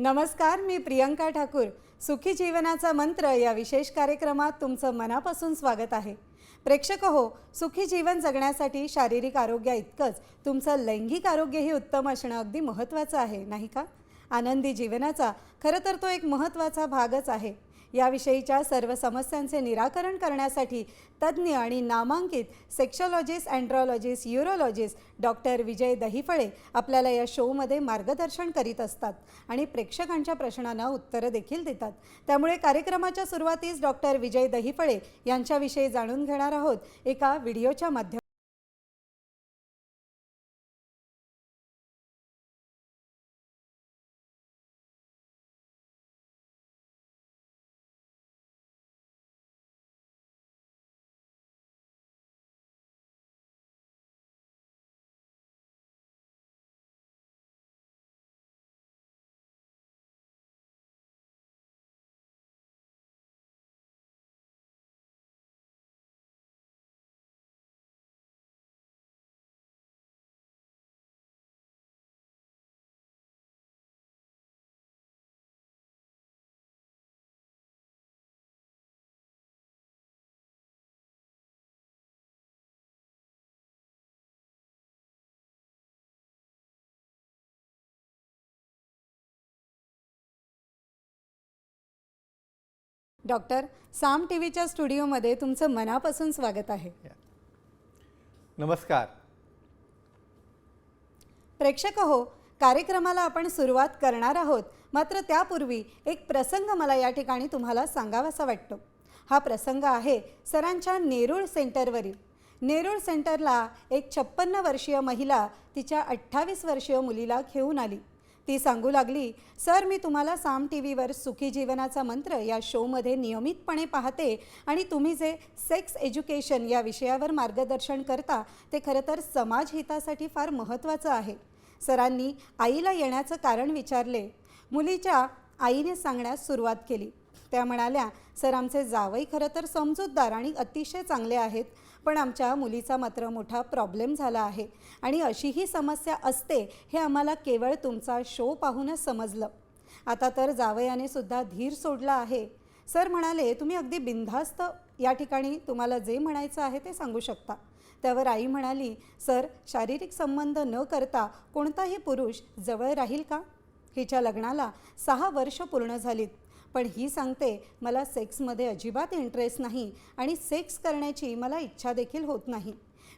नमस्कार मी प्रियंका ठाकूर. सुखी जीवनाचा मंत्र या विशेष कार्यक्रमात तुमचं मनापासून स्वागत आहे. प्रेक्षक हो सुखी जीवन जगण्यासाठी शारीरिक आरोग्या इतकंच तुमचं लैंगिक आरोग्यही उत्तम असणं अगदी महत्त्वाचं आहे नाही का? आनंदी जीवनाचा खरं तर तो एक महत्त्वाचा भागच आहे. याविषयीच्या सर्व समस्यांचे निराकरण करण्यासाठी तज्ज्ञ आणि नामांकित सेक्शॉलॉजिस्ट अँड्रॉलॉजिस्ट युरोलॉजिस्ट डॉक्टर विजय दहिफळे आपल्याला या शोमध्ये मार्गदर्शन करीत असतात आणि प्रेक्षकांच्या प्रश्नांना उत्तरं देखील देतात. त्यामुळे कार्यक्रमाच्या सुरुवातीस डॉक्टर विजय दहिफळे यांच्याविषयी जाणून घेणार आहोत एका व्हिडिओच्या माध्यमातून. डॉक्टर साम टी व्हीच्या स्टुडिओमध्ये तुमचं मनापासून स्वागत आहे. नमस्कार. प्रेक्षक हो कार्यक्रमाला आपण सुरुवात करणार आहोत. मात्र त्यापूर्वी एक प्रसंग मला या ठिकाणी तुम्हाला सांगावासा वाटतो. हा प्रसंग आहे सरांच्या नेरूळ सेंटरवरील. नेरूळ सेंटरला एक छप्पन्न वर्षीय महिला तिच्या अठ्ठावीस वर्षीय मुलीला घेऊन आली. ती सांगू लागली सर मी तुम्हाला साम टी व्हीवर सुखी जीवनाचा मंत्र या शोमध्ये नियमितपणे पाहते आणि तुम्ही जे सेक्स एज्युकेशन या विषयावर मार्गदर्शन करता ते खरं तर समाज हितासाठी फार महत्त्वाचं आहे. सरांनी आईला येण्याचं कारण विचारले. मुलीच्या आईने सांगण्यास सुरुवात केली. त्या म्हणाल्या सर आमचे जावई खरं तर समजूतदार आणि अतिशय चांगले आहेत. पण आमच्या मुलीचा मात्र मोठा प्रॉब्लेम झाला आहे. आणि अशी ही समस्या असते हे आम्हाला केवळ तुमचा शो पाहूनच समजलं. आता तर जावयाने सुद्धा धीर सोडला आहे. सर म्हणाले तुम्ही अगदी बिनधास्त या ठिकाणी तुम्हाला जे म्हणायचं आहे ते सांगू शकता. त्यावर आई म्हणाली सर शारीरिक संबंध न करता कोणताही पुरुष जवळ राहील का? हिच्या लग्नाला सहा वर्ष पूर्ण झालीत. पण ही सांगते मला सेक्समध्ये अजिबात इंटरेस्ट नाही आणि सेक्स करण्याची मला इच्छा देखील होत नाही.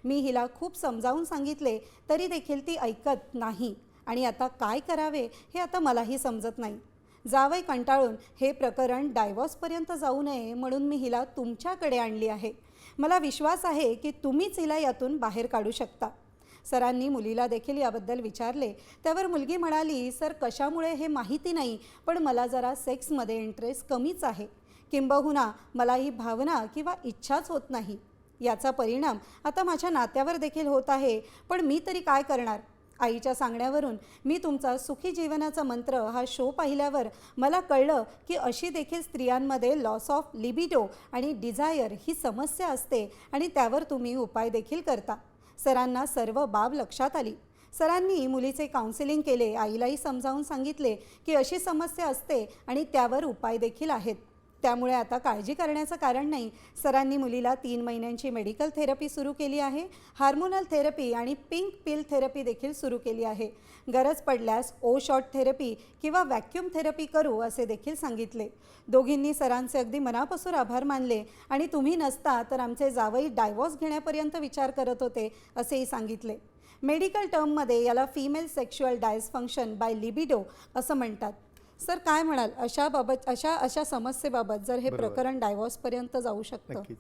मी हिला खूप समजावून सांगितले तरी देखील ती ऐकत नाही. आणि आता काय करावे हे आता मलाही समजत नाही. जावई कंटाळून हे प्रकरण डायव्हॉर्सपर्यंत जाऊ नये म्हणून मी हिला तुमच्याकडे आणली आहे. मला विश्वास आहे की तुम्हीच हिला यातून बाहेर काढू शकता. सरांनी मुलीला देखील याबद्दल विचारले. त्यावर मुलगी म्हणाली सर कशामुळे हे माहिती नाही पण मला जरा सेक्समध्ये इंटरेस्ट कमीच आहे. किंबहुना मला ही भावना किंवा इच्छाच होत नाही. याचा परिणाम आता माझ्या नात्यावर देखील होत आहे. पण मी तरी काय करणार? आईच्या सांगण्यावरून मी तुमचा सुखी जीवनाचा मंत्र हा शो पाहिल्यावर मला कळलं की अशी देखील स्त्रियांमध्ये लॉस ऑफ लिबिडो आणि डिझायर ही समस्या असते आणि त्यावर तुम्ही उपाय देखील करता. सरांना सर्व बाब लक्षात आली. सरांनी मुलीचे काउन्सिलिंग केले आईलाही समजावून सांगितले की अशी समस्या असते आणि त्यावर उपाय देखील आहेत. त्यामुळे आता काळजी करण्याचं कारण नाही. सरांनी मुलीला तीन महिन्यांची मेडिकल थेरपी सुरू केली आहे. हार्मोनल थेरपी आणि पिंक पिल थेरपी देखील सुरू केली आहे. गरज पडल्यास ओ शॉट थेरपी किंवा व्हॅक्यूम थेरपी करू असे देखील सांगितले. दोघींनी सरांचे अगदी मनापासून आभार मानले आणि तुम्ही नसता तर आमचे जावई डायव्हॉर्स घेण्यापर्यंत विचार करत होते असेही सांगितले. मेडिकल टर्ममध्ये याला फिमेल सेक्शुअल डायसफंक्शन बाय लिबिडो असं म्हणतात. सर काय म्हणाल? अशा बाबत अशा अशा समस्येबाबत जर हे. प्रकरण डायव्हॉर्सपर्यंत जाऊ शकतं? नक्कीच.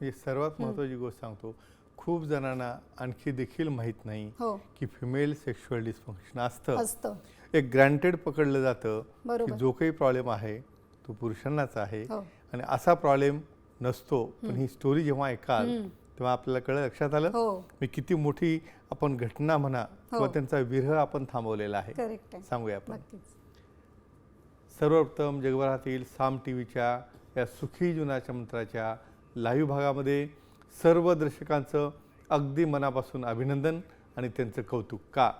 म्हणजे सर्वात महत्त्वाची गोष्ट सांगतो. खूप जणांना आणखी देखील माहीत नाही हो. की फिमेल सेक्शुअल डिस्फंक्शन असतं. असतं. एक ग्रँटेड पकडलं जातं की बरोबर. जो काही प्रॉब्लेम आहे तो पुरुषांनाच आहे. हो. आणि असा प्रॉब्लेम नसतो पण ही. स्टोरी जेव्हा ऐकाल. तेव्हा आपल्याला कळलं लक्षात आलं? हो. मी किती मोठी आपण घटना म्हणा किंवा हो. त्यांचा विरह आपण थांबवलेला आहे. करेक्ट आहे. सांगूया आपण. नक्कीच. सर्वप्रथम जगभरातील साम टी व्हीच्या या सुखी जीवनाच्या मंत्राच्या लाईव्ह भागामध्ये सर्व दर्शकांचं अगदी मनापासून अभिनंदन आणि त्यांचं कौतुक. का?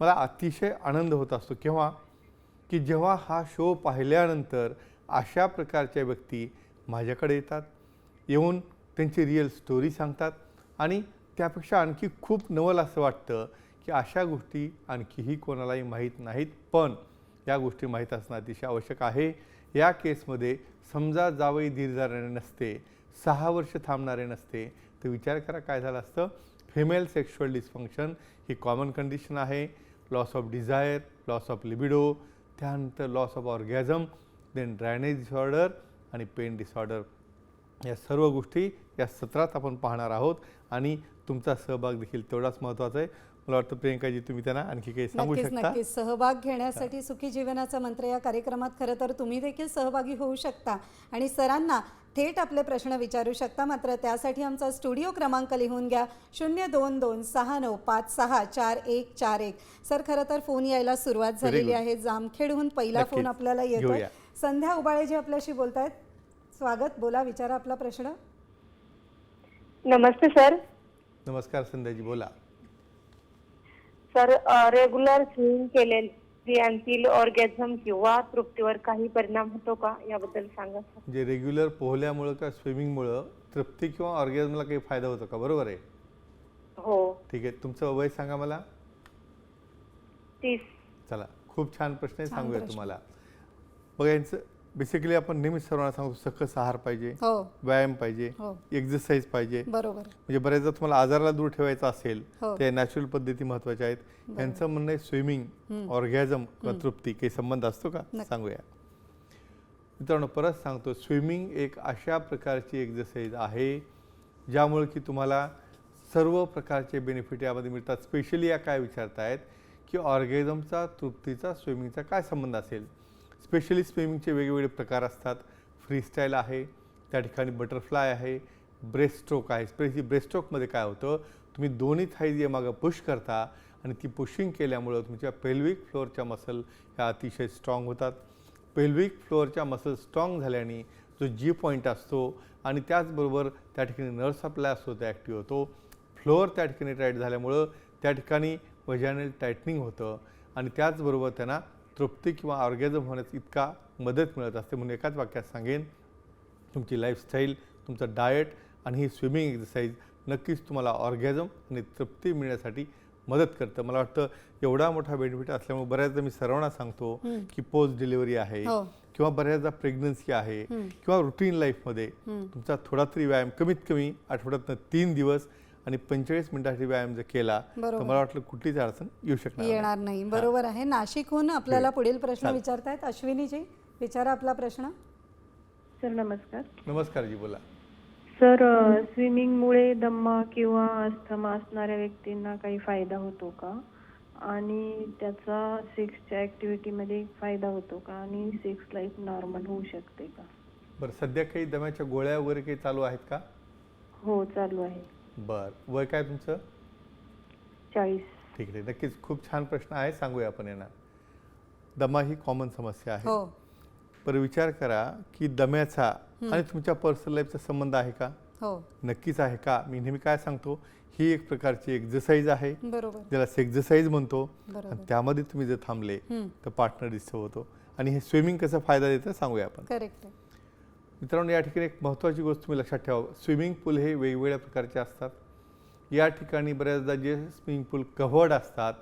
मला अतिशय आनंद होत असतो केव्हा? की जेव्हा हा शो पाहिल्यानंतर अशा प्रकारच्या व्यक्ती माझ्याकडे येतात येऊन त्यांची रिअल स्टोरी सांगतात आणि त्यापेक्षा आणखी खूप नवल असं वाटतं की अशा गोष्टी आणखीही कोणालाही माहीत नाहीत. पण या गोष्टी माहीत असणं अतिशय आवश्यक आहे. या केसमध्ये समजा जावई धीर जाणारे नसते सहा वर्ष थांबणारे नसते तर विचार करा काय झालं असतं? फिमेल सेक्शुअल डिस्फंक्शन ही कॉमन कंडिशन आहे. Loss of desire loss of libido त्यानंतर loss of orgasm then ड्रायनेज disorder आणि पेन डिसऑर्डर या सर्व गोष्टी या सत्रात आपण पाहणार आहोत आणि तुमचा सहभाग देखील तेवढाच महत्त्वाचा आहे. मला वाटतं प्रियंकाजी तुम्ही त्यांना आणखी काही सांगू नक्कीच शकता? नक्कीच. सहभाग घेण्यासाठी सुखी जीवनाचा मंत्र या कार्यक्रमात खरं तर तुम्ही देखील सहभागी होऊ शकता. आणि सरांना थेट आपले प्रश्न विचारू शकता. मात्र त्यासाठी आमचा स्टुडिओ क्रमांक लिहून घ्या. शून्य दोन दोन सहा नऊ पाच सहा चार एक चार एक. सर खरं तर फोन यायला सुरुवात झालेली. आहे. जामखेडहून पहिला. फोन आपल्याला येतोय. घेऊया. संध्या उबाळेजी आपल्याशी बोलतायत. स्वागत. बोला विचारा आपला प्रश्न. नमस्ते सर. नमस्कार संध्याजी बोला. सर रेग्युलर स्विमिंग केलेल्या स्त्रियांतील ऑर्गॅझम किंवा तृप्तीवर काही परिणाम होतो का? याबद्दल सांगा सर. म्हणजे रेग्युलर पोहल्यामुळं का स्विमिंगमुळं तृप्ती किंवा ऑर्गॅझमला काही फायदा होतो का? बरोबर आहे? हो. ठीक आहे. तुमचं वय सांगा मला. तीस. चला. खूप छान प्रश्न आहे. सांगूया. तुम्हाला. बघा यांचं बेसिकली आपण नेहमीच सर्वांना सांगतो सकस आहार पाहिजे हो. व्यायाम पाहिजे हो. एक्झरसाईज पाहिजे. बरोबर. म्हणजे बऱ्याचदा तुम्हाला आजाराला दूर ठेवायचा असेल हो. त्या नॅचरल पद्धती महत्त्वाच्या आहेत. यांचं म्हणणं आहे स्विमिंग ऑर्गॅझम किंवा तृप्ती काही संबंध असतो का? नक्की. सांगूया. मित्रांनो परत सांगतो स्विमिंग एक अशा प्रकारची एक्झरसाईज आहे ज्यामुळे की तुम्हाला सर्व प्रकारचे बेनिफिट यामध्ये मिळतात. स्पेशली या काय विचारतायत? की ऑर्गॅझमचा तृप्तीचा स्विमिंगचा काय संबंध असेल? स्पेशली स्विमिंगचे वेगवेगळे प्रकार असतात. फ्रीस्टाईल आहे त्या ठिकाणी बटरफ्लाय आहे ब्रेस्ट स्ट्रोक आहे. स्पेशली ब्रेस्ट स्ट्रोकमध्ये काय होतं तुम्ही दोन्ही थाई मागं पुश करता आणि ती पुशिंग केल्यामुळं तुमच्या पेल्विक फ्लोअरच्या मसल ह्या अतिशय स्ट्रॉंग होतात. पेल्विक फ्लोअरच्या मसल स्ट्रॉंग झाल्याने जो जी पॉईंट असतो आणि त्याचबरोबर त्या ठिकाणी नर्व सप्लाय असतो तो ॲक्टिव्ह होतो. फ्लोअर त्या ठिकाणी टाईट झाल्यामुळं त्या ठिकाणी वजानल टायटनिंग होतं आणि त्याचबरोबर त्यांना तृप्ती किंवा ऑर्गॅझम होण्यास इतका मदत मिळत असते म्हणून एकाच वाक्यात सांगेन तुमची लाईफस्टाईल तुमचं डाएट आणि ही स्विमिंग एक्सरसाइज नक्कीच तुम्हाला ऑर्गॅझम आणि तृप्ती मिळण्यासाठी मदत करतं. मला वाटतं एवढा मोठा बेनिफिट असल्यामुळे बऱ्याचदा मी सर्वांना सांगतो की पोस्ट डिलिव्हरी आहे हो. किंवा बऱ्याचदा प्रेग्नन्सी आहे किंवा रुटीन लाईफमध्ये तुमचा थोडा तरी व्यायाम कमीत कमी आठवड्यातनं तीन दिवस आणि पंचेचाळीस मिनिटासाठी व्यायाम जर केला तर बरोबर. मला वाटलं कुठलीच अडचण येऊ शकणार नाही. येणार नाही. बरोबर आहे. नाशिकहून आपल्याला पुढील प्रश्न. विचारतायत. अश्विनीजी विचारा आपला प्रश्न. सर नमस्कार. नमस्कार जी बोला. सर अ, स्विमिंगमुळे दम्मा किंवा अस्थमा असणाऱ्या व्यक्तींना काही फायदा होतो का? आणि त्याचा सेक्सच्या ॲक्टिव्हिटीमध्ये फायदा होतो का? आणि सेक्स लाईफ नॉर्मल होऊ शकते का? बरं सध्या काही दम्याच्या गोळ्या वगैरे काही चालू आहेत का? हो चालू आहे. बरं. वय काय तुमचं? चाळीस. ठीक आहे. नक्कीच खूप छान प्रश्न आहे. सांगूया आपण यांना. दमा ही कॉमन समस्या आहे. हो. पर विचार करा की दम्याचा आणि तुमच्या पर्सनल लाईफचा संबंध आहे का? हो. नक्कीच आहे का? मी नेहमी काय सांगतो ही एक प्रकारची एक्झरसाईज आहे. बरोबर. ज्याला एक्झरसाईज म्हणतो. बरोबर. आणि त्यामध्ये तुम्ही जर थांबले. तर पार्टनर डिस्टर्ब होतो. आणि हे स्विमिंग कसा फायदा देतं? सांगूया आपण. करेक्ट आहे. मित्रांनो या ठिकाणी एक महत्त्वाची गोष्ट तुम्ही लक्षात ठेवा. स्विमिंग पूल हे वेगवेगळ्या प्रकारचे असतात. या ठिकाणी बऱ्याचदा जे स्विमिंग पूल कव्हर्ड असतात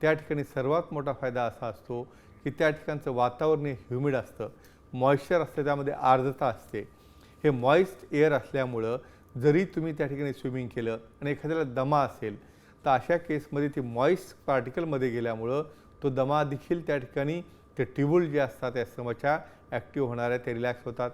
त्या ठिकाणी सर्वात मोठा फायदा असा असतो की त्या ठिकाणचं वातावरण हे ह्युमिड असतं. मॉइश्चर असतं त्यामध्ये आर्द्रता असते. हे मॉइस्ट एअर असल्यामुळं जरी तुम्ही त्या ठिकाणी स्विमिंग केलं आणि एखाद्याला दमा असेल तर अशा केसमध्ये ती मॉइस्ट पार्टिकलमध्ये गेल्यामुळं तो दमा देखील त्या ठिकाणी ते ट्यूबुल जे असतात या समच्या ॲक्टिव्ह होणाऱ्या ते रिलॅक्स होतात.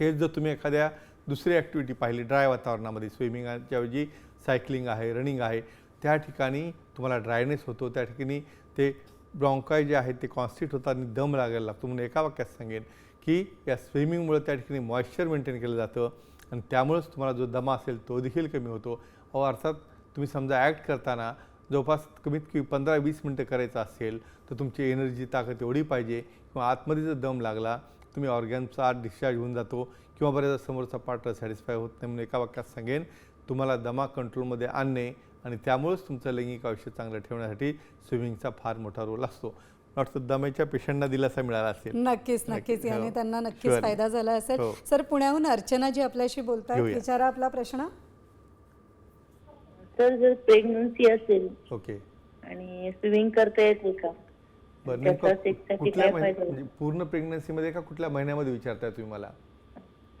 हेच जर तुम्ही एखाद्या दुसरी ॲक्टिव्हिटी पाहिली ड्राय वातावरणामध्ये स्विमिंगच्याऐवजी सायकलिंग आहे रनिंग आहे त्या ठिकाणी तुम्हाला ड्रायनेस होतो. त्या ठिकाणी ते ब्रॉन्काय जे आहेत ते कॉन्स्टिट होतात आणि दम लागायला लागतो. म्हणून एका वाक्यात सांगेन की या स्विमिंगमुळे त्या ठिकाणी मॉइश्चर मेंटेन केलं जातं आणि त्यामुळेच तुम्हाला जो दमा असेल तो देखील कमी होतो. अहो अर्थात तुम्ही समजा ॲक्ट करताना जवळपास कमीत कमी पंधरा वीस मिनटं करायचं असेल तर तुमची एनर्जी ताकद एवढी पाहिजे किंवा आतमध्ये जर दम लागला तुम्ही ऑर्गॅनचा आत डिस्चार्ज होऊन जातो किंवा बऱ्याचदा समोरचा पार्टनर सॅटिस्फाय होत नाही म्हणून एका वाक्यात सांगेन तुम्हाला दमा कंट्रोलमध्ये आणणे आणि त्यामुळेच तुमचं लैंगिक आयुष्य चांगलं ठेवण्यासाठी स्विमिंगचा फार मोठा रोल असतो वाटतं दम्याच्या पेशंटना दिलासा मिळाला असेल नक्कीच नक्कीच हो. याने त्यांना नक्कीच. फायदा झाला असेल हो. सर पुण्याहून अर्चना जी आपल्याशी बोलतात. विचारा आपला प्रश्न सर जर प्रेग्नन्सी असेल ओके आणि स्विमिंग करता येते का बरं नेमकं कुठल्या म्हणजे पूर्ण प्रेग्नन्सीमध्ये का कुठल्या महिन्यामध्ये विचारताय तुम्ही मला?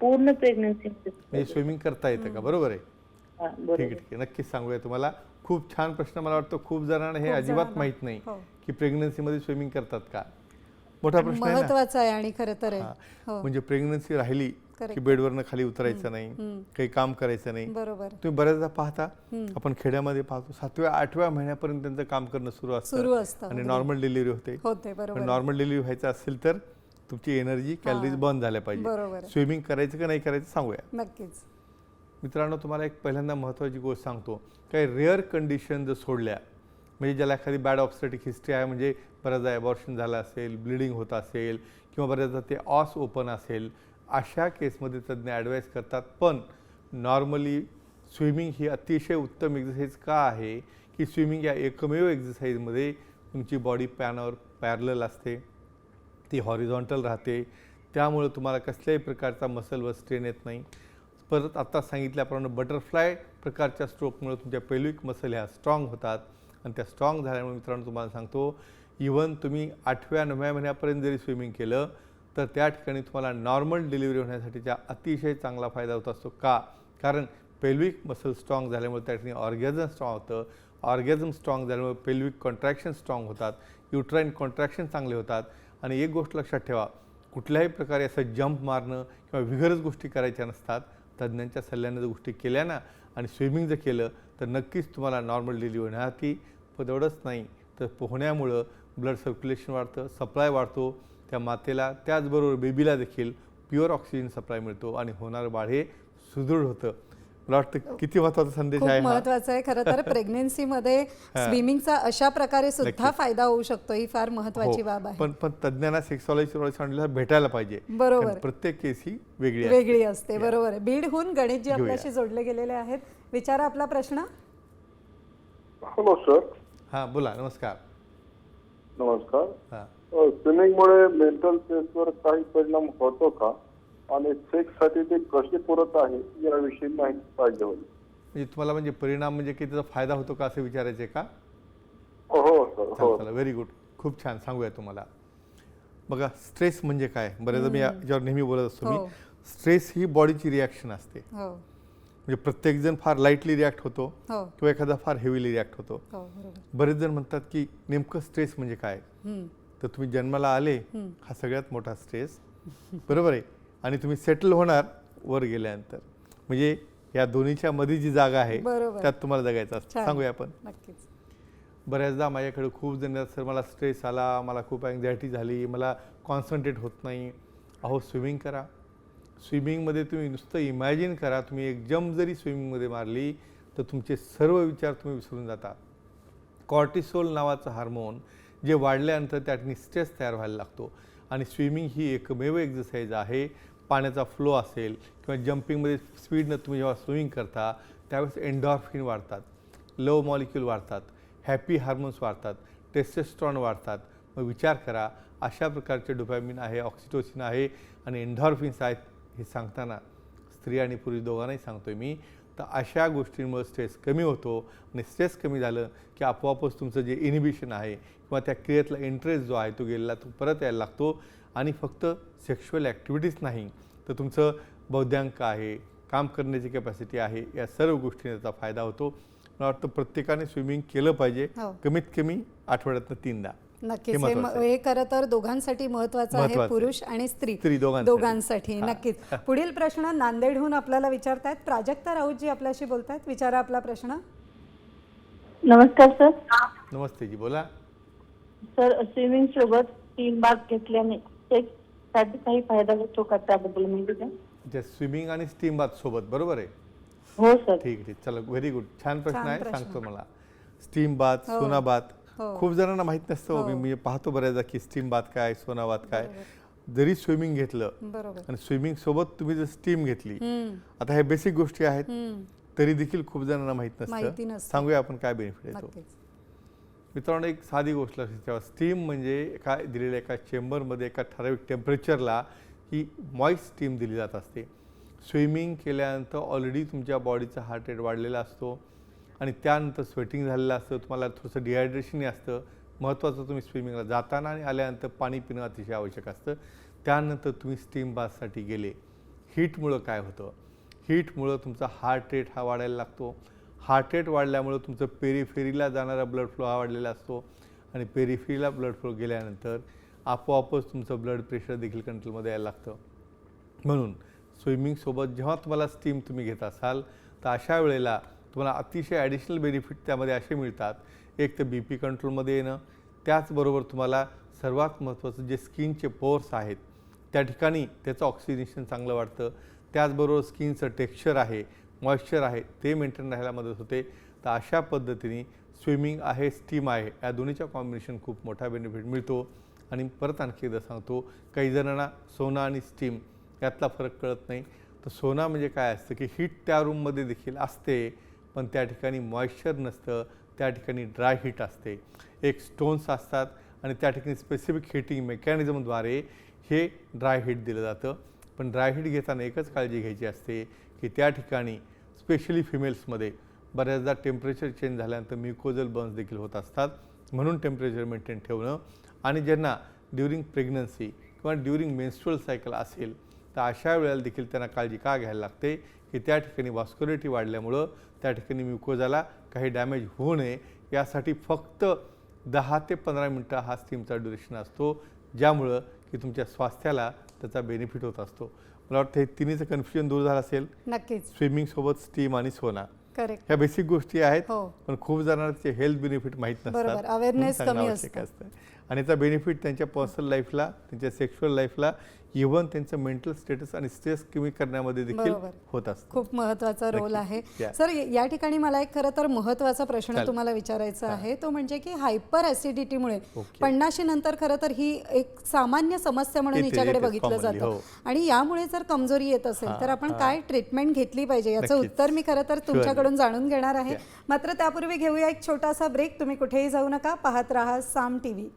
पूर्ण प्रेग्नन्सी म्हणजे स्विमिंग करता येतं का? बरोबर आहे. ठीक आहे बरोबर. ठीक आहे. नक्कीच सांगूया तुम्हाला. खूप छान प्रश्न मला वाटतं. खूप जणांना हे खूप अजिबात जणांना. माहीत नाही हो. की प्रेग्नन्सीमध्ये स्विमिंग करतात का? मोठा प्रश्न आहे ना? महत्वाचं आहे आणि खरं तर आहे. हा. हो. म्हणजे प्रेग्नन्सी राहिली. की बेडवरनं खाली उतरायचं नाही. काही काम करायचं नाही. बरोबर. तुम्ही बऱ्याचदा पाहता. आपण खेड्यामध्ये पाहतो सातव्या आठव्या महिन्यापर्यंत त्यांचं काम करणं सुरू सुरू असतं आणि. नॉर्मल डिलिव्हरी होते. होते बरोबर. नॉर्मल डिलिव्हरी व्हायचं असेल तर तुमची एनर्जी कॅलरीज बर्न झाल्या पाहिजे. स्विमिंग करायचं का नाही करायचं सांगूया. नक्कीच. मित्रांनो तुम्हाला एक पहिल्यांदा महत्त्वाची गोष्ट सांगतो. काही रेअर कंडिशन जर सोडल्या म्हणजे ज्याला एखादी बॅड ऑप्स्टॅटिक हिस्ट्री आहे म्हणजे बऱ्याचदा ॲबॉर्शन झालं असेल ब्लिडिंग होत असेल किंवा बऱ्याचदा ते ऑस ओपन असेल अशा केसमध्ये तज्ज्ञ ॲडवाईस करतात. पण नॉर्मली स्विमिंग ही अतिशय उत्तम एक्झरसाईज का आहे? की स्विमिंग या एकमेव एक्झरसाईजमध्ये तुमची बॉडी पॅनवर पॅरल असते. ती हॉरिझॉन्टल राहते. त्यामुळे तुम्हाला कसल्याही प्रकारचा मसल व स्ट्रेन येत नाही. परत आत्ता सांगितल्याप्रमाणे बटरफ्लाय प्रकारच्या स्ट्रोकमुळे तुमच्या पेल्विक मसल ह्या स्ट्रॉंग होतात. आणि त्या स्ट्रॉंग झाल्यामुळे मित्रांनो तुम्हाला सांगतो इवन तुम्ही आठव्या नवव्या महिन्यापर्यंत जरी स्विमिंग केलं तर त्या ठिकाणी तुम्हाला नॉर्मल डिलिव्हरी होण्यासाठीचा अतिशय चांगला फायदा होत असतो का? कारण पेल्विक मसल स्ट्रॉंग झाल्यामुळे त्या ठिकाणी ऑर्गॅझम स्ट्रॉंग होतं. ऑर्गॅझम स्ट्रॉंग झाल्यामुळे पेल्विक कॉन्ट्रॅक्शन स्ट्रॉंग होतात. युट्राईन कॉन्ट्रॅक्शन चांगले होतात. आणि एक गोष्ट लक्षात ठेवा कुठल्याही प्रकारे असं जंप मारणं किंवा विगरज गोष्टी करायच्या नसतात. तज्ज्ञांच्या सल्ल्याने जर गोष्टी केल्या ना आणि स्विमिंग जर केलं तर नक्कीच तुम्हाला नॉर्मल डिलिव्हरी होण्यासाठी पण नाही. तर पोहण्यामुळं ब्लड सर्क्युलेशन वाढतं सप्लाय वाढतो. त्या मातेला त्याचबरोबर बेबीला देखील प्युअर ऑक्सिजन सप्लाय मिळतो आणि होणारं बाळ हे सुदृढ होतं. मला वाटतं किती महत्त्वाचा संदेश आहे हा. महत्वाचं आहे खरं तर प्रेग्नेन्सीमध्ये स्विमिंगचा अशा प्रकारे सुद्धा. फायदा होऊ शकतो ही फार महत्वाची हो. बाब आहे. पण पण तज्ज्ञांना सेक्सॉलॉजी भेटायला पाहिजे. बरोबर. प्रत्येक केस ही वेगळी. वेगळी असते बरोबर आहे. बीडहून गणेशजी. आपल्याशी जोडले गेलेले आहेत. विचारा आपला प्रश्न. हॅलो सर हां बोला नमस्कार. नमस्कार. हां स्विमिंगमुळे मेंटल स्ट्रेसवर काही परिणाम होतो का? आणि सेक्ससाठी ते कसे पुरत आहे याविषयी माहिती पाहिजे होती. म्हणजे तुम्हाला म्हणजे परिणाम म्हणजे की त्याचा फायदा होतो का असं विचारायचे का? हो सर हो. चला चला व्हेरी गुड खूप छान. सांगूया तुम्हाला. बघा स्ट्रेस म्हणजे काय? बऱ्याचदा मी याच्यावर नेहमी बोलत असतो मी. हो. स्ट्रेस ही बॉडीची रिॲक्शन असते. हो. म्हणजे प्रत्येकजण फार लाईटली रिॲक्ट होतो हो. किंवा एखादा फार हेवीली रिॲक्ट होतो. हो बरोबर. बरेच जण म्हणतात की नेमकं स्ट्रेस म्हणजे काय? हम्म. तर तुम्ही जन्माला आले हा सगळ्यात मोठा स्ट्रेस बरोबर आहे? आणि तुम्ही सेटल होणार वर गेल्यानंतर. म्हणजे या दोन्हीच्या मध्ये जी जागा आहे. त्यात तुम्हाला जगायचं असतं. सांगूया आपण. नक्कीच. बऱ्याचदा माझ्याकडे खूप जण सर मला स्ट्रेस आला मला खूप अँझायटी झाली मला कॉन्सन्ट्रेट होत नाही. अहो स्विमिंग करा. स्विमिंगमध्ये तुम्ही नुसतं इमॅजिन करा तुम्ही एक जम्प जरी स्विमिंगमध्ये मारली तर तुमचे सर्व विचार तुम्ही विसरून जाता. कॉर्टिसोल नावाचं हार्मोन जे वाढल्यानंतर त्या ठिकाणी स्ट्रेस तयार व्हायला लागतो. आणि स्विमिंग ही एकमेव एक्झरसाईज आहे. पाण्याचा फ्लो असेल किंवा जम्पिंगमध्ये स्पीडनं तुम्ही जेव्हा स्विमिंग करता त्यावेळेस एन्डॉर्फिन वाढतात लव मॉलिक्यूल वाढतात हॅपी हार्मोन्स वाढतात टेस्टेस्ट्रॉन वाढतात. मग विचार करा अशा प्रकारचे डोपॅमिन आहे ऑक्सिटोसिन आहे आणि एन्डॉर्फिन्स आहेत हे सांगताना स्त्री आणि पुरुष दोघांनाही सांगतोय मी. तर अशा गोष्टींमुळे स्ट्रेस कमी होतो आणि स्ट्रेस कमी झालं की आपोआपच तुमचं जे इनिबिशन आहे किंवा त्या क्रियेतला इंटरेस्ट जो आहे तो गेलेला तो परत यायला लागतो. आणि फक्त सेक्शुअल ॲक्टिव्हिटीज नाही तर तुमचं बौद्धांक आहे काम करण्याची कॅपॅसिटी आहे या सर्व गोष्टींचा त्याचा फायदा होतो. मला वाटतं प्रत्येकाने स्विमिंग केलं पाहिजे. हो. कमीत कमी आठवड्यातनं तीनदा. नक्कीच. हे हे म- हे खरं तर दोघांसाठी महत्वाचं आहे महत्त्वाचं आहे. पुरुष आणि स्त्री. स्त्री दोघांसाठी. दोघांसाठी नक्कीच. पुढील प्रश्न नांदेडहून आपल्याला विचारतायत. प्राजक्ता राऊतजी आपल्याशी बोलतायत. विचारा आपला प्रश्न. नमस्कार सर. नमस्ते जी बोला. सर स्विमिंग सोबत तीन भाग घेतल्याने सेक्ससाठी काही फायदा होतो का त्याबद्दल माहिती द्या? स्विमिंग आणि स्टीम बाथ सोबत बरोबर आहे? हो सर. ठीक ठीक चला व्हेरी गुड छान प्रश्न छान आहे प्रश्न. सांगतो मला. स्टीम बाथ हो. Sauna bath. खूप जणांना माहीत नसतं हो. हो. मी पाहतो बऱ्याचदा की स्टीम बाथ काय सोना बाथ काय जरी स्विमिंग घेतलं आणि स्विमिंग सोबत तुम्ही जर स्टीम घेतली आता हे बेसिक गोष्टी आहेत तरी देखील खूप जणांना माहीत नसतं. सांगूया आपण काय बेनिफिट येतो. मित्रांनो एक साधी गोष्ट लक्षात ठेवा स्टीम म्हणजे एका दिलेल्या एका चेंबरमध्ये एका ठराविक टेम्परेचरला ही मॉइस्ट स्टीम दिली जात असते. स्विमिंग केल्यानंतर ऑलरेडी तुमच्या बॉडीचा हार्ट रेट वाढलेला असतो. आणि त्यानंतर स्वेटिंग झालेलं असतं तुम्हाला थोडंसं डिहायड्रेशनही असतं. महत्त्वाचं तुम्ही स्विमिंगला जाताना आणि आल्यानंतर पाणी पिणं अतिशय आवश्यक असतं. त्यानंतर तुम्ही स्टीम बाथसाठी गेले. हीटमुळं काय होतं? हीटमुळं तुमचा हार्ट रेट हा वाढायला लागतो. हार्ट रेट वाढल्यामुळं तुमचं पेरीफेरीला जाणारा ब्लड फ्लो हा वाढलेला असतो. आणि पेरीफेरीला ब्लड फ्लो गेल्यानंतर आपोआपच तुमचं ब्लड प्रेशर देखील कंट्रोलमध्ये यायला लागतं. म्हणून स्विमिंगसोबत जेव्हा तुम्हाला स्टीम तुम्ही घेत असाल तर अशा वेळेला तुम्हाला अतिशय ॲडिशनल बेनिफिट त्यामध्ये असे मिळतात. एक तर बी पी कंट्रोलमध्ये येणं त्याचबरोबर तुम्हाला सर्वात महत्त्वाचं जे स्किनचे पोर्स आहेत त्या ठिकाणी त्याचं ऑक्सिजनेशन चांगलं वाटतं त्याचबरोबर स्किनचं टेक्स्चर आहे मॉइश्चर आहे ते मेंटेन राहायला मदत होते. तर अशा पद्धतीने स्विमिंग आहे स्टीम आहे या दोन्हीच्या कॉम्बिनेशन खूप मोठा बेनिफिट मिळतो. आणि परत आणखी एकदा सांगतो काही जणांना सोना आणि स्टीम यातला फरक कळत नाही. तर सोना म्हणजे काय असतं की हीट त्या रूममध्ये देखील असते. पण त्या ठिकाणी मॉइश्चर नसतं त्या ठिकाणी ड्राय हीट असते. एक स्टोन्स असतात आणि त्या ठिकाणी स्पेसिफिक हिटिंग मेकॅनिझमद्वारे हे ड्राय हीट दिलं जातं. पण ड्राय हीट घेताना एकच काळजी घ्यायची असते की त्या ठिकाणी स्पेशली फिमेल्समध्ये बऱ्याचदा टेम्परेचर चेंज झाल्यानंतर म्युकोजल बर्न्स देखील होत असतात. म्हणून टेम्परेचर मेंटेन ठेवणं आणि ज्यांना ड्युरिंग प्रेग्नन्सी किंवा ड्युरिंग मेन्स्ट्रुअल सायकल असेल तर अशा वेळेला देखील त्यांना काळजी का घ्यायला लागते? की त्या ठिकाणी वॉस्क्युलिटी वाढल्यामुळं त्या ठिकाणी म्युकोजाला काही डॅमेज होऊ नये. यासाठी फक्त दहा ते पंधरा मिनटं हा स्टीमचा ड्युरेशन असतो ज्यामुळं की तुमच्या स्वास्थ्याला त्याचा बेनिफिट होत असतो. मला वाटतं हे तिन्हीचं कन्फ्युजन दूर झालं असेल. नक्कीच. स्विमिंगसोबत स्टीम आणि सोना. करेक्ट. ह्या बेसिक गोष्टी आहेत हो. पण खूप जणांना त्याचे हेल्थ बेनिफिट माहीत नसतात. कमी आवश्यक असतं. असतं. आणि याचा बेनिफिट त्यांच्या पर्सनल लाईफला त्यांच्या सेक्शुअल लाईफला इव्हन त्यांचं मेंटल स्टेटस आणि स्ट्रेस कमी करण्यामध्ये देखील. होत असतं खूप महत्त्वाचा रोल. आहे. सर या ठिकाणी मला एक खरं तर महत्त्वाचा प्रश्न. तुम्हाला विचारायचा. आहे तो म्हणजे की हायपर ऍसिडिटीमुळे. पन्नाशी नंतर खरं तर ही एक सामान्य समस्या म्हणून हिच्याकडे बघितलं जातं हो. आणि यामुळे जर कमजोरी येत असेल तर आपण. काय ट्रीटमेंट घेतली पाहिजे याचं. उत्तर मी खरं तर तुमच्याकडून जाणून घेणार आहे. मात्र त्यापूर्वी घेऊया एक छोटासा ब्रेक तुम्ही कुठेही जाऊ नका पाहत राहा साम टीव्ही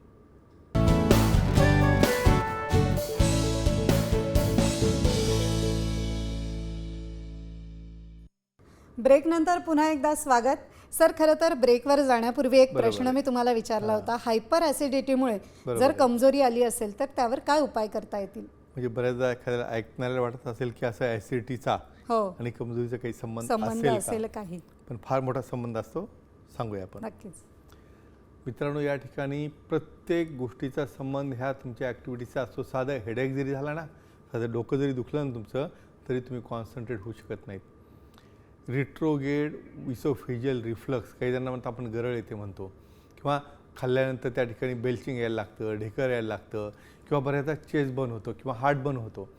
ब्रेक नंतर पुन्हा एकदा स्वागत. सर खरं तर ब्रेकवर जाण्यापूर्वी एक प्रश्न. मी तुम्हाला विचारला होता. हायपर ऍसिडिटीमुळे जर. कमजोरी आली असेल तर त्यावर काय उपाय करता येतील? म्हणजे बऱ्याचदा एखाद्याला ऐकणाऱ्याला वाटत असेल की असं ॲसिडिटीचा हो. आणि कमजोरीचा काही संबंध संबंध असेल काही. पण फार मोठा संबंध असतो सांगूया आपण. नक्कीच. मित्रांनो या ठिकाणी प्रत्येक गोष्टीचा संबंध ह्या तुमच्या ॲक्टिव्हिटीचा असतो. साधं हेडेक जरी झाला ना साधं डोकं जरी दुखलं ना तुमचं तरी तुम्ही कॉन्सन्ट्रेट होऊ शकत नाहीत. रिट्रोगेड विसोफिजियल रिफ्लक्स काही जणांना म्हणतात आपण गरळ येते म्हणतो. किंवा खाल्ल्यानंतर त्या ठिकाणी बेल्चिंग यायला लागतं ढेकर यायला लागतं किंवा बऱ्याचदा चेस बन होतो किंवा हार्ट बन होतो.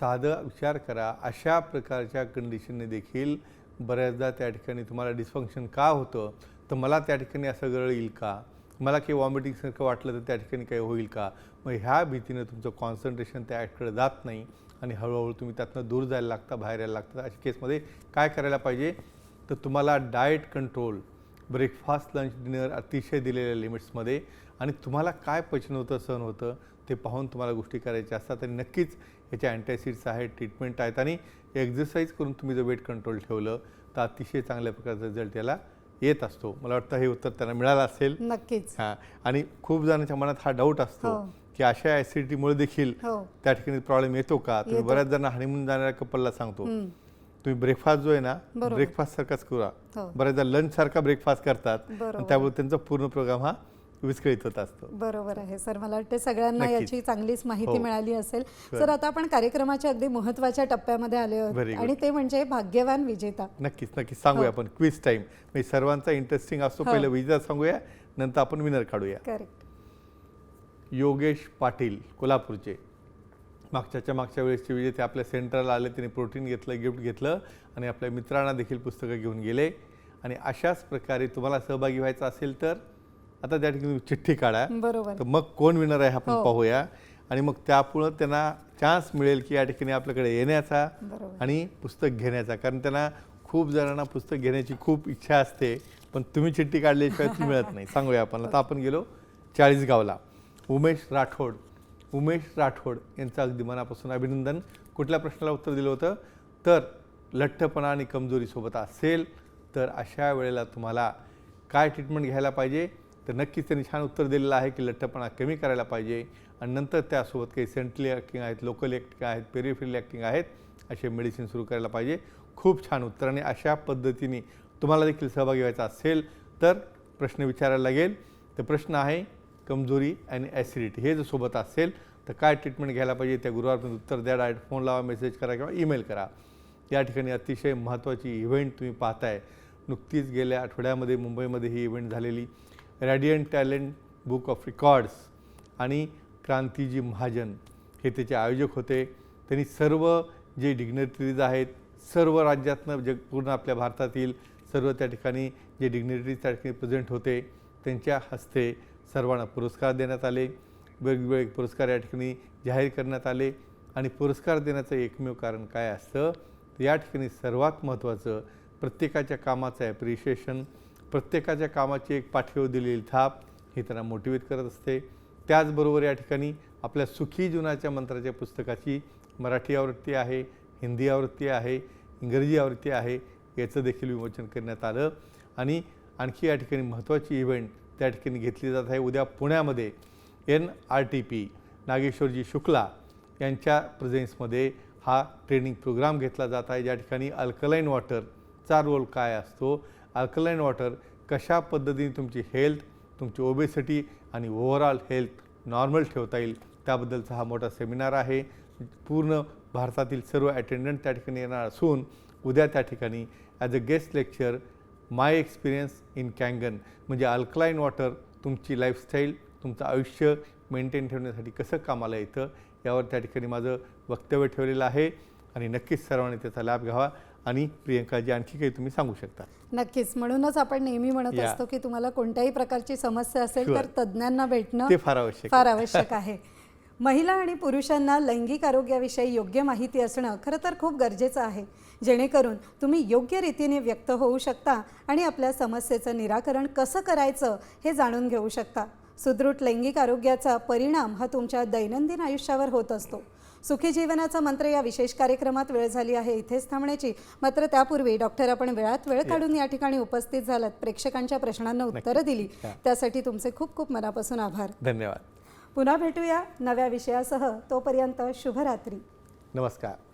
साधं विचार करा अशा प्रकारच्या कंडिशनने देखील बऱ्याचदा त्या ठिकाणी तुम्हाला डिस्फंक्शन का होतं? तर मला त्या ठिकाणी असं गरळ येईल का? मला काही वॉमिटिंगसारखं वाटलं तर त्या ठिकाणी काही होईल का? मग ह्या भीतीनं तुमचं कॉन्सन्ट्रेशन त्या ॲक्टकडे जात नाही. आणि हळूहळू तुम्ही त्यातनं दूर जायला लागता बाहेर यायला लागता. अशा केसमध्ये काय करायला पाहिजे? तर तुम्हाला diet control breakfast lunch dinner अतिशय दिलेल्या लिमिट्समध्ये आणि तुम्हाला काय पचन होतं सहन होतं ते पाहून तुम्हाला गोष्टी करायच्या असतात आणि नक्कीच याच्या अँटॅसिड्स आहेत ट्रीटमेंट आहेत आणि एक्झरसाईज करून तुम्ही जर वेट कंट्रोल ठेवलं तर अतिशय चांगल्या प्रकारचा रिझल्ट याला येत असतो. मला वाटतं हे उत्तर त्यांना मिळालं असेल. नक्कीच. हां. आणि खूप जणांच्या मनात हा डाऊट असतो. हो. की अशा ॲसिडिटीमुळे देखील हो त्या ठिकाणी प्रॉब्लेम येतो का तुम्ही. बऱ्याच जण हनीमून जाणाऱ्या कपलला सांगतो. तुम्ही ब्रेकफास्ट जो आहे ना. ब्रेकफास्ट सारखाच करा हो. बऱ्याचदा लंच सारखा ब्रेकफास्ट करतात त्यामुळे त्यांचा पूर्ण प्रोग्राम हा विस्कळीत होत असतो बरोबर आहे सर मला वाटतं सगळ्यांना. याची चांगलीच माहिती हो. मिळाली असेल. सर आता आपण कार्यक्रमाच्या अगदी महत्त्वाच्या टप्प्यामध्ये आले आहोत. आणि ते म्हणजे भाग्यवान विजेता नक्कीच नक्कीच सांगूया. आपण क्विज टाइम म्हणजे सर्वांचा इंटरेस्टिंग असतो. पहिलं विजेता सांगूया नंतर आपण विनर काढूया करेक्ट योगेश पाटील कोल्हापूरचे. मागच्याच्या मागच्या वेळेसचे विजेते आपल्या सेंटरला आले त्यांनी प्रोटीन घेतलं गिफ्ट घेतलं आणि आपल्या मित्रांना देखील पुस्तकं घेऊन गेले. आणि अशाच प्रकारे तुम्हाला सहभागी व्हायचं असेल तर आता त्या ठिकाणी चिठ्ठी काढा. बरोबर. तर मग कोण विनर आहे आपण हो. पाहूया. आणि मग त्यापुढं त्यांना चान्स मिळेल की या ठिकाणी आपल्याकडे येण्याचा आणि पुस्तक घेण्याचा. कारण त्यांना खूप जणांना पुस्तक घेण्याची खूप इच्छा असते. पण तुम्ही चिठ्ठी काढल्याशिवाय ती मिळत नाही. सांगूया आपण. आता आपण गेलो चाळीसगावला. उमेश राठोड. उमेश राठोड यांचं अगदी मनापासून अभिनंदन. कुठल्या प्रश्नाला उत्तर दिलं होतं? तर लठ्ठपणा आणि कमजोरीसोबत असेल तर अशा वेळेला तुम्हाला काय ट्रीटमेंट घ्यायला पाहिजे? तर नक्कीच त्यांनी छान उत्तर दिलेलं आहे की लठ्ठपणा कमी करायला पाहिजे. आणि नंतर त्यासोबत काही सेंट्रली ॲक्टिंग आहेत लोकल ॲक्टिंग आहेत पेरिफेरल ॲक्टिंग आहेत असे मेडिसिन सुरू करायला पाहिजे. खूप छान उत्तर. आणि अशा पद्धतीने तुम्हाला देखील सहभागी व्हायचा असेल तर प्रश्न विचारायला लागेल. तर प्रश्न आहे कमजोरी आणि ॲसिडिटी हे जर सोबत असेल तर काय ट्रीटमेंट घ्यायला पाहिजे? त्या गुरुवारपर्यंत उत्तर द्या डायरेक्ट फोन लावा मेसेज करा किंवा ईमेल करा. या ठिकाणी अतिशय महत्त्वाची इव्हेंट तुम्ही पाहताय. नुकतीच गेल्या आठवड्यामध्ये मुंबईमध्ये ही इव्हेंट झालेली. Radiant talent book of records आणि क्रांतीजी महाजन हे त्याचे आयोजक होते. त्यांनी सर्व जे डिग्नेटरीज आहेत सर्व राज्यातनं जग पूर्ण आपल्या भारतातील सर्व त्या ठिकाणी जे डिग्नेटरीज त्या ठिकाणी प्रेझेंट होते त्यांच्या हस्ते सर्वांना पुरस्कार देण्यात आले. वेगवेगळे पुरस्कार या ठिकाणी जाहीर करण्यात आले. आणि पुरस्कार देण्याचं एकमेव कारण काय असतं? तर या ठिकाणी सर्वात महत्त्वाचं प्रत्येकाच्या कामाचं ॲप्रिशिएशन प्रत्येकाच्या कामाची एक पाठीवर दिलेली थाप ही त्यांना मोटिवेट करत असते. त्याचबरोबर या ठिकाणी आपल्या सुखी जीवनाच्या मंत्राच्या पुस्तकाची मराठी आवृत्ती आहे हिंदी आवृत्ती आहे इंग्रजी आवृत्ती आहे याचं देखील विमोचन करण्यात आलं. आणि आणखी या ठिकाणी महत्त्वाची इव्हेंट त्या ठिकाणी घेतली जात आहे. उद्या पुण्यामध्ये N R T P Nageshwarji Shukla यांच्या प्रेझेन्समध्ये हा ट्रेनिंग प्रोग्राम घेतला जात आहे. ज्या ठिकाणी अल्कलाईन वॉटरचा रोल काय असतो? अल्कलाईन वॉटर कशा पद्धतीने तुमची हेल्थ तुमची ओबेसिटी आणि ओव्हरऑल हेल्थ नॉर्मल ठेवता येईल त्याबद्दलचा हा मोठा सेमिनार आहे. पूर्ण भारतातील सर्व अटेंडंट त्या ठिकाणी येणार असून उद्या त्या ठिकाणी as a guest lecture my experience in Kangen म्हणजे अल्कलाईन वॉटर तुमची लाईफस्टाईल तुमचं आयुष्य मेंटेन ठेवण्यासाठी कसं कामाला येतं यावर त्या ठिकाणी माझं वक्तव्य ठेवलेलं आहे आणि नक्कीच सर्वांनी त्याचा लाभ घ्यावा आणि प्रियंकाजी आणखी काही तुम्ही सांगू शकता नक्कीच म्हणूनच आपण नेहमी म्हणत. असतो की तुम्हाला कोणत्याही प्रकारची समस्या असेल. तर तज्ज्ञांना भेटणं ते फार आवश्यक फार. आवश्यक आहे महिला आणि पुरुषांना लैंगिक आरोग्याविषयी योग्य माहिती असणं खरं तर खूप गरजेचं आहे. जेणेकरून तुम्ही योग्य रीतीने व्यक्त होऊ शकता आणि आपल्या समस्येचं निराकरण कसं करायचं हे जाणून घेऊ शकता. सुदृढ लैंगिक आरोग्याचा परिणाम हा तुमच्या दैनंदिन आयुष्यावर होत असतो. सुखी जीवनाचा मंत्र या विशेष कार्यक्रमात वेळ झाली आहे. इथेच थांबण्याची. मात्र त्यापूर्वी डॉक्टर आपण वेळात वेळ काढून या ठिकाणी उपस्थित झालात. प्रेक्षकांच्या प्रश्नांना उत्तरं दिली. त्यासाठी तुमचे खूप खूप मनापासून आभार. धन्यवाद. पुन्हा भेटूया नव्या विषयासह. तोपर्यंत शुभरात्री. नमस्कार.